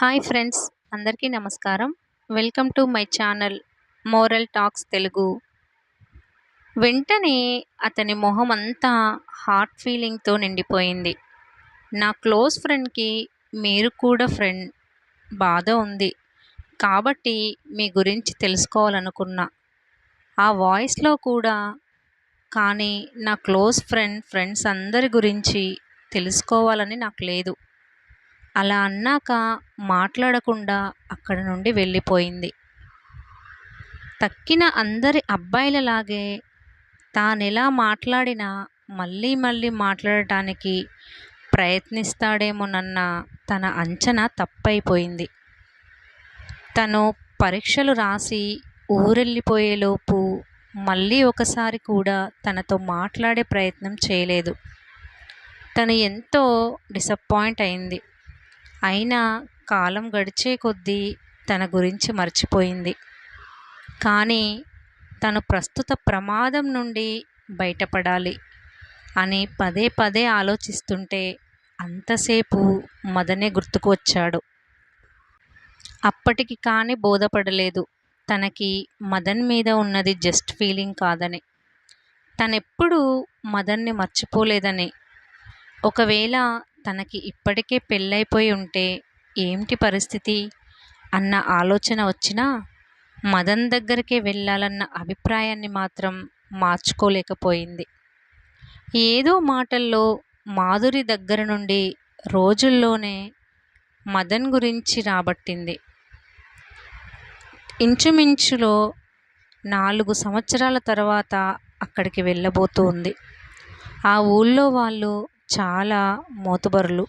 Hi friends అందరికీ నమస్కారం. Welcome to my channel moral talks Telugu. వెంటనే అతని మొహం అంతా హార్ట్ ఫీలింగ్తో నిండిపోయింది. నా క్లోజ్ ఫ్రెండ్కి మీరు కూడా ఫ్రెండ్ బాధ ఉంది. కాబట్టి మీ గురించి తెలుసుకోవాలనుకున్నా. ఆ వాయిస్లో కూడా కానీ నా క్లోజ్ ఫ్రెండ్ ఫ్రెండ్స్ అందరి గురించి తెలుసుకోవాలని నాకు లేదు. అలా అన్నాక మాట్లాడకుండా అక్కడ నుండి వెళ్ళిపోయింది. తక్కిన అందరి అబ్బాయిలలాగే తానెలా మాట్లాడినా మళ్ళీ మళ్ళీ మాట్లాడటానికి ప్రయత్నిస్తాడేమోనన్న తన అంచనా తప్పైపోయింది. తను పరీక్షలు రాసి ఊరెళ్ళిపోయేలోపు మళ్ళీ ఒకసారి కూడా తనతో మాట్లాడే ప్రయత్నం చేయలేదు. తను ఎంతో డిసప్పాయింట్ అయింది. అయినా కాలం గడిచే కొద్దీ తన గురించి మర్చిపోయింది. కానీ తను ప్రస్తుత ప్రమాదం నుండి బయటపడాలి అని పదే పదే ఆలోచిస్తుంటే అంతసేపు మదనే గుర్తుకు వచ్చాడు అప్పటికి కానీ బోధపడలేదు. తనకి మదన్ మీద ఉన్నది జస్ట్ ఫీలింగ్ కాదని. తనెప్పుడూ మదన్ని మర్చిపోలేదని. ఒకవేళ తనకి ఇప్పటికే పెళ్ళైపోయి ఉంటే ఏమిటి పరిస్థితి? అన్న ఆలోచన వచ్చినా మదన్ దగ్గరికే వెళ్ళాలన్న అభిప్రాయాన్ని మాత్రం మార్చుకోలేకపోయింది. ఏదో మాటల్లో మాధురి దగ్గర నుండి రోజుల్లోనే మదన్ గురించి రాబట్టింది. ఇంచుమించులో నాలుగు సంవత్సరాల తర్వాత అక్కడికి వెళ్ళబోతుంది. ఆ ఊళ్ళో వాళ్ళు చాలా మోతుబరులు.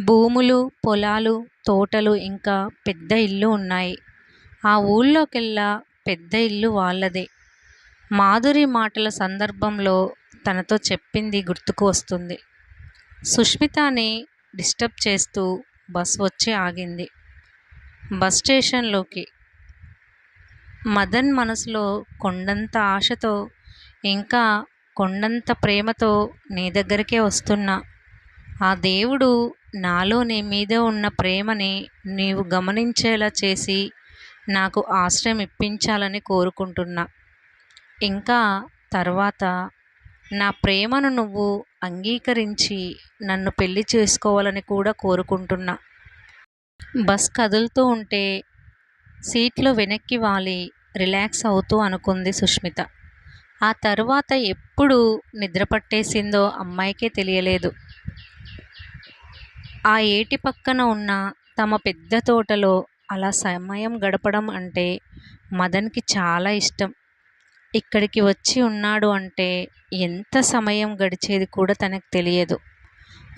భూములు పొలాలు తోటలు ఇంకా పెద్ద ఇల్లు ఉన్నాయి. ఆ ఊళ్ళోకెల్లా పెద్ద ఇల్లు వాళ్ళదే. మాధురి మాటల సందర్భంలో తనతో చెప్పింది గుర్తుకు వస్తుంది. సుష్మితని డిస్టర్బ్ చేస్తూ బస్ వచ్చి ఆగింది. బస్ స్టేషన్లోకి. మదన్ మనసులో కొండంత ఆశతో ఇంకా కొండంత ప్రేమతో నీ దగ్గరికే వస్తున్నా. ఆ దేవుడు నాలో నీ మీద ఉన్న ప్రేమని నీవు గమనించేలా చేసి నాకు ఆశ్రయం ఇప్పించాలని కోరుకుంటున్నా. ఇంకా తర్వాత నా ప్రేమను నువ్వు అంగీకరించి నన్ను పెళ్ళి చేసుకోవాలని కూడా కోరుకుంటున్నా. బస్ కదులుతూ ఉంటే సీట్లో వెనక్కి వాలి రిలాక్స్ అవుతూ అనుకుంది సుష్మిత. ఆ తరువాత ఎప్పుడు నిద్ర పట్టేసిందో అమ్మాయికే తెలియలేదు. ఆ ఏటి పక్కన ఉన్న తమ పెద్ద తోటలో అలా సమయం గడపడం అంటే మదన్కి చాలా ఇష్టం. ఇక్కడికి వచ్చి ఉన్నాడు అంటే ఎంత సమయం గడిచేది కూడా తనకు తెలియదు.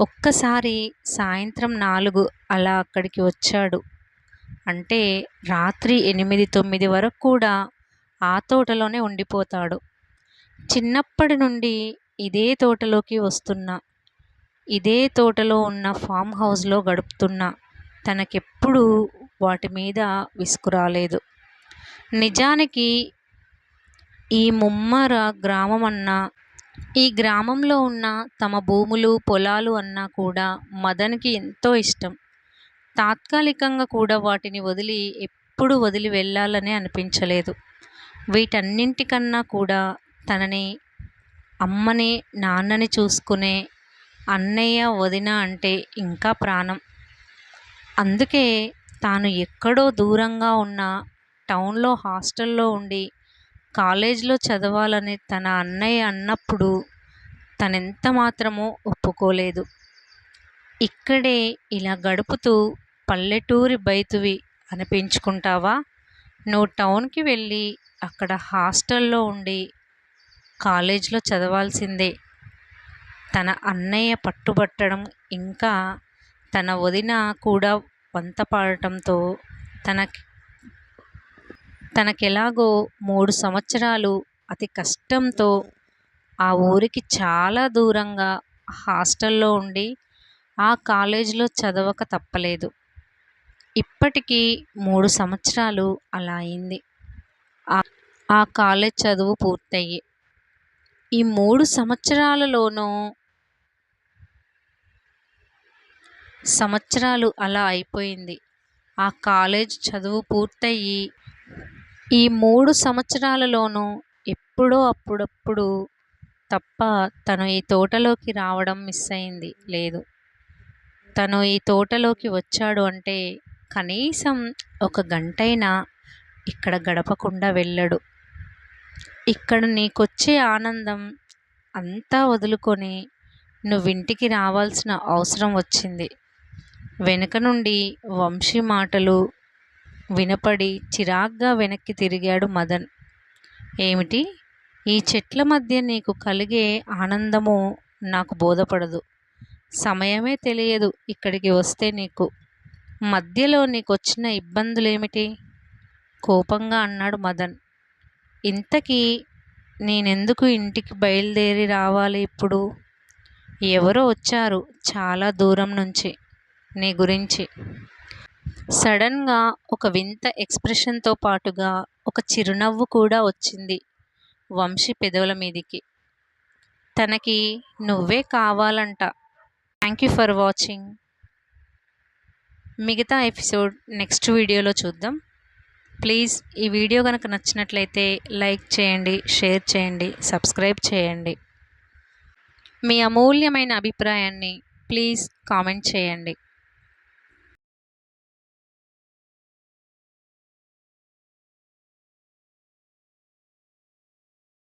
ఒక్కసారి సాయంత్రం నాలుగు అలా అక్కడికి వచ్చాడు. అంటే రాత్రి ఎనిమిది తొమ్మిది వరకు కూడా ఆ తోటలోనే ఉండిపోతాడు. చిన్నప్పటి నుండి ఇదే తోటలోకి వస్తున్నా ఇదే తోటలో ఉన్న ఫామ్ హౌస్లో గడుపుతున్నా తనకెప్పుడు వాటి మీద విసుకురాలేదు నిజానికి ఈ ముమ్మర గ్రామం అన్నా ఈ గ్రామంలో ఉన్న తమ భూములు పొలాలు అన్నా కూడా మదన్కి ఎంతో ఇష్టం. తాత్కాలికంగా కూడా వాటిని వదిలి ఎప్పుడు వదిలి వెళ్ళాలని అనిపించలేదు. వీటన్నింటికన్నా కూడా తనని అమ్మని నాన్నని చూసుకునే అన్నయ్య వదిన అంటే ఇంకా ప్రాణం. అందుకే తాను ఎక్కడో దూరంగా ఉన్న టౌన్లో హాస్టల్లో ఉండి కాలేజ్లో చదవాలని తన అన్నయ్య అన్నప్పుడు తనెంత మాత్రమో ఒప్పుకోలేదు. ఇక్కడే ఇలా గడుపుతూ పల్లెటూరి బైతువి అనిపించుకుంటావా? నువ్వు టౌన్కి వెళ్ళి అక్కడ హాస్టల్లో ఉండి కాలేజ్లో చదవాల్సిందే. తన అన్నయ్య పట్టుబట్టడం ఇంకా తన వదిన కూడా వంత పాడటంతో తనకి తనకెలాగో మూడు సంవత్సరాలు అతి కష్టంతో ఆ ఊరికి చాలా దూరంగా హాస్టల్లో ఉండి ఆ కాలేజీలో చదవక తప్పలేదు. ఇప్పటికీ మూడు సంవత్సరాలు అలా అయింది. ఆ కాలేజ్ చదువు పూర్తయ్యి ఈ మూడు సంవత్సరాలలోనూ సంవత్సరాలు అలా అయిపోయింది. ఆ కాలేజ్ చదువు పూర్తయి ఈ మూడు సంవత్సరాలలోనూ ఎప్పుడో అప్పుడప్పుడు తప్ప తను ఈ తోటలోకి రావడం మిస్ అయింది. లేదు. తను ఈ తోటలోకి వచ్చాడు అంటే కనీసం ఒక గంటైనా ఇక్కడ గడపకుండా వెళ్ళడు. ఇక్కడ నీకొచ్చే ఆనందం అంతా వదులుకొని నువ్వింటికి రావాల్సిన అవసరం వచ్చింది. వెనుక నుండి వంశీ మాటలు వినపడి చిరాగ్గా వెనక్కి తిరిగాడు మదన్. ఏమిటి? ఈ చెట్ల మధ్య నీకు కలిగే ఆనందము నాకు బోధపడదు. సమయమే తెలియదు ఇక్కడికి వస్తే నీకు. మధ్యలో నీకు వచ్చిన ఇబ్బందులేమిటి? కోపంగా అన్నాడు మదన్. ఇంతకీ నేనెందుకు ఇంటికి బయలుదేరి రావాలి ఇప్పుడు? ఎవరో వచ్చారు చాలా దూరం నుంచి నీ గురించి. సడన్గా ఒక వింత ఎక్స్ప్రెషన్తో పాటుగా ఒక చిరునవ్వు కూడా వచ్చింది వంశీ పెదవుల మీదికి. తనకి నువ్వే కావాలంట. Thank you for watching. మిగతా ఎపిసోడ్ నెక్స్ట్ వీడియోలో చూద్దాం. ప్లీజ్ ఈ వీడియో కనుక నచ్చినట్లయితే లైక్ చేయండి షేర్ చేయండి సబ్స్క్రైబ్ చేయండి. మీ అమూల్యమైన అభిప్రాయాన్ని ప్లీజ్ కామెంట్ చేయండి.